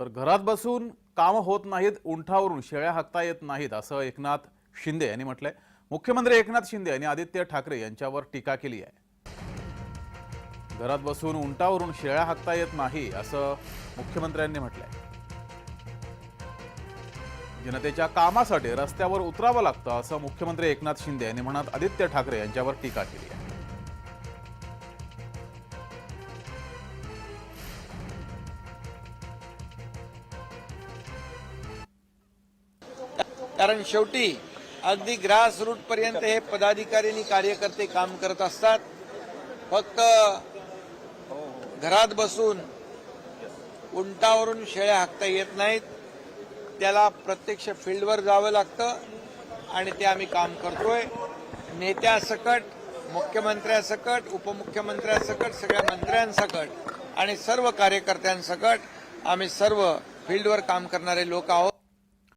तर घरात बसून कामं होत नाहीत उंठावरून शेळ्या हाकता येत नाहीत असं एकनाथ शिंदे यांनी म्हटलंय. मुख्यमंत्री एकनाथ शिंदे यांनी आदित्य ठाकरे यांच्यावर टीका केली आहे. घरात बसून उंटावरून शेळ्या हाकता येत नाही असं मुख्यमंत्र्यांनी म्हटलंय. जनतेच्या कामासाठी रस्त्यावर उतरावं लागतं असं मुख्यमंत्री एकनाथ शिंदे यांनी म्हणत आदित्य ठाकरे यांच्यावर टीका केली आहे. कारण शेवटी अगदी ग्रास रूटपर्यंत हे पदाधिकारी आणि कार्यकर्ते काम करत असतात. फक्त घरात बसून उंटावरून शेळ्या हाकता येत नाहीत. त्याला प्रत्यक्ष फील्डवर जावं लागतं आणि ते आम्ही काम करतोय. नेत्यासकट मुख्यमंत्र्यासकट उपमुख्यमंत्र्यासकट सगळ्या मंत्र्यांसकट आणि सर्व कार्यकर्त्यांसकट आम्ही सर्व फील्डवर काम करणारे लोक आहोत.